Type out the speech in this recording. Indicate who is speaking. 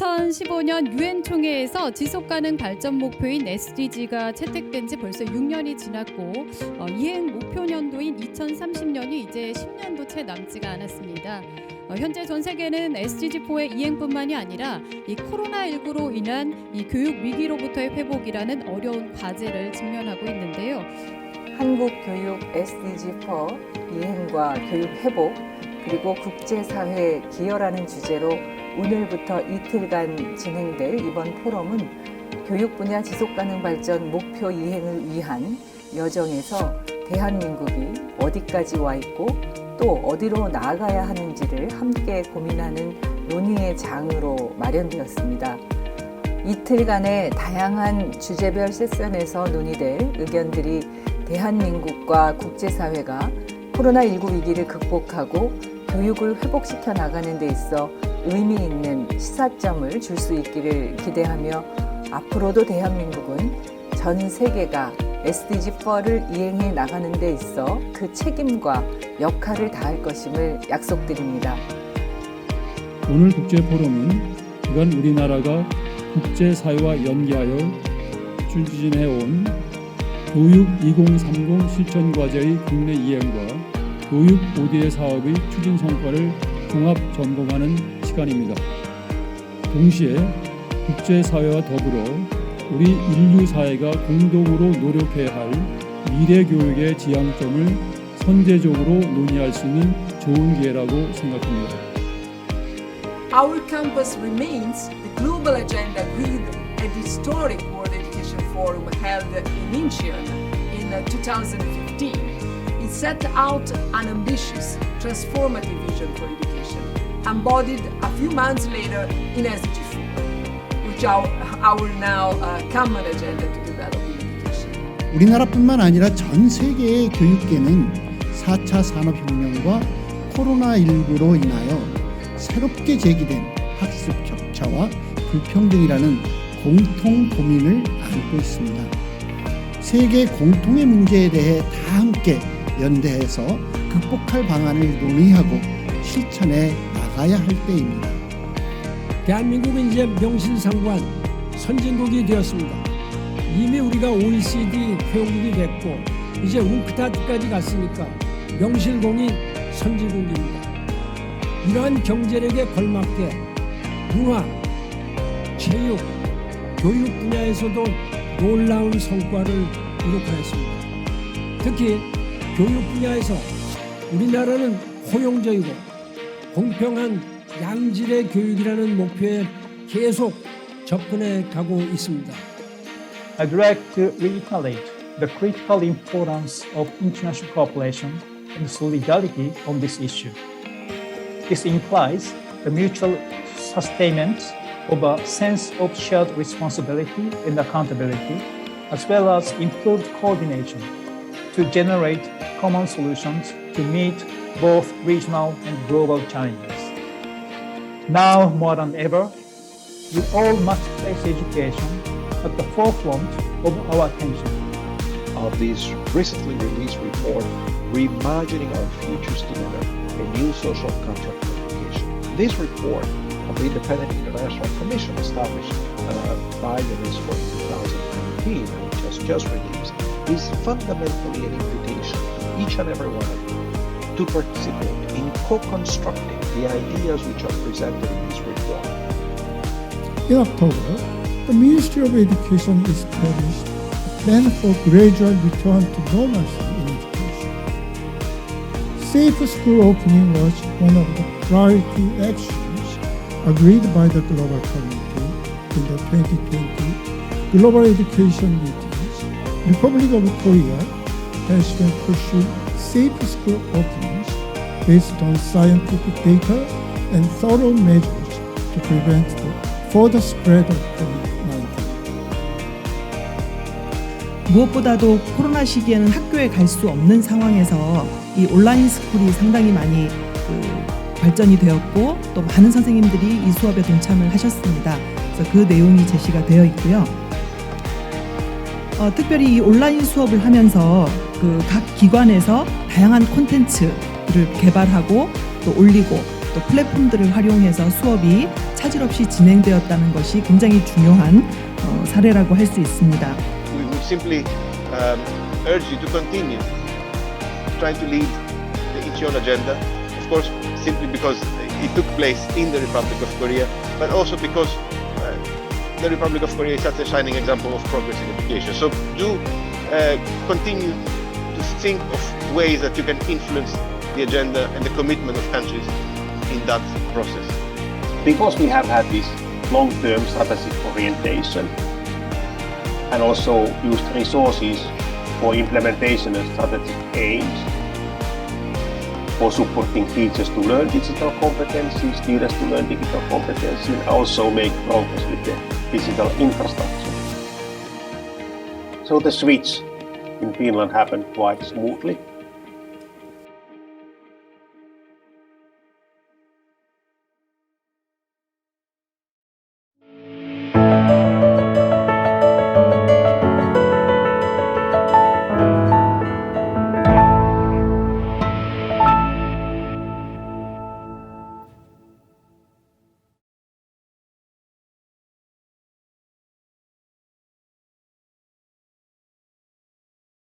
Speaker 1: 2015년 유엔 총회에서 지속 가능 발전 목표인 SDG가 채택된 지 벌써 6년이 지났고 어, 이행 목표 년도인 2030년이 이제 10년도 채 남지가 않았습니다. 어, 현재 전 세계는 SDG4의 이행뿐만이 아니라 이 코로나19로 인한 이 교육 위기로부터의 회복이라는 어려운 과제를 직면하고 있는데요.
Speaker 2: 한국 교육 SDG4 이행과 교육 회복 그리고 국제사회 기여라는 주제로 오늘부터 이틀간 진행될 이번 포럼은 교육 분야 지속 가능 발전 목표 이행을 위한 여정에서 대한민국이 어디까지 와 있고 또 어디로 나아가야 하는지를 함께 고민하는 논의의 장으로 마련되었습니다. 이틀간의 다양한 주제별 세션에서 논의될 의견들이 대한민국과 국제사회가 코로나19 위기를 극복하고 교육을 회복시켜 나가는 데 있어 의미 있는 시사점을 줄 수 있기를 기대하며 앞으로도 대한민국은 전 세계가 SDG4를 이행해 나가는 데 있어 그 책임과 역할을 다할 것임을 약속드립니다.
Speaker 3: 오늘 국제 포럼은 그간 우리나라가 국제 사회와 연계하여 추진해 온 교육 2030 실천 과제의 국내 이행과 교육 ODA 사업의 추진 성과를 종합 점검하는 시간입니다. 동시에 국제사회와 더불어 우리 인류 사회가 공동으로 노력해야 할 미래 교육의 지향점을 선제적으로 논의할 수 있는 좋은 기회라고 생각합니다.
Speaker 4: Our campus remains the global agenda with a historic World Education Forum held in Incheon in uh, 2015. It set out an ambitious, transformative vision for education, embodied a few months later in SDG4, which are our now uh, common agenda to develop in education.
Speaker 5: 우리나라뿐만 아니라 전 세계의 교육계는 4차 산업혁명과 코로나19로 인하여 새롭게 제기된 학습 격차와 불평등이라는 공통 고민을 안고 있습니다. 세계 공통의 문제에 대해 다 함께 연대해서 극복할 방안을 논의하고 실천해 나 가야 할 때입니다.
Speaker 6: 대한민국은 이제 명실상부한 선진국이 되었습니다. 이미 우리가 OECD 회원국이 됐고 이제 웅크타드까지 갔으니까 명실공히 선진국입니다. 이러한 경제력에 걸맞게 문화, 체육, 교육 분야에서도 놀라운 성과를 이룩하였습니다. 특히 교육 분야에서 우리나라는 포용적이고 공평한 양질의 교육이라는 목표에 계속 접근해 가고 있습니다.
Speaker 7: I'd like to reiterate the critical importance of international cooperation and solidarity on this issue. This implies the mutual sustainment of a sense of shared responsibility and accountability, as well as improved coordination to generate common solutions to meet both regional and global challenges. Now more than ever, we all must place education at the forefront of our attention.
Speaker 8: of this recently released report, Reimagining Our Futures Together, a new social contract for education. This report of the Independent International Commission established uh, by UNESCO in 2019, which was just released, is fundamentally an invitation to each and every one of to participate in co-constructing the ideas which are presented in this report.
Speaker 9: In October, the Ministry of Education established a plan for gradual return to normalcy in education. Safe school opening was one of the priority actions agreed by the global community in the 2020 Global Education Meetings. Republic of Korea has been pushing safe school openings based on scientific data and thorough measures to prevent the further spread of COVID-19.
Speaker 10: 무엇보다도 코로나 시기에는 학교에 갈 수 없는 상황에서 이 온라인 스쿨이 상당히 많이 그 발전이 되었고 또 많은 선생님들이 이 수업에 동참을 하셨습니다. 그래서 그 내용이 제시가 되어 있고요. 어, 특별히 이 온라인 수업을 하면서 그 각 기관에서 다양한 콘텐츠를 개발하고 또 올리고 또 플랫폼들을 활용해서 수업이 차질 없이 진행되었다는 것이 굉장히 중요한 어, 사례라고 할 수 있습니다.
Speaker 11: we would simply um, urge you to continue trying to lead the Incheon agenda. Of course, simply because it took place in the Republic of Korea, but also because uh, the Republic of Korea is such a shining example of progress in education. So do uh, continue think of ways that you can influence the agenda and the commitment of countries in that process.
Speaker 12: because we have had this long-term strategic orientation and also used resources for implementation of strategic aims for supporting teachers to learn digital competencies, students to learn digital competencies, and also make progress with the digital infrastructure. So the switch in Finland happened quite smoothly.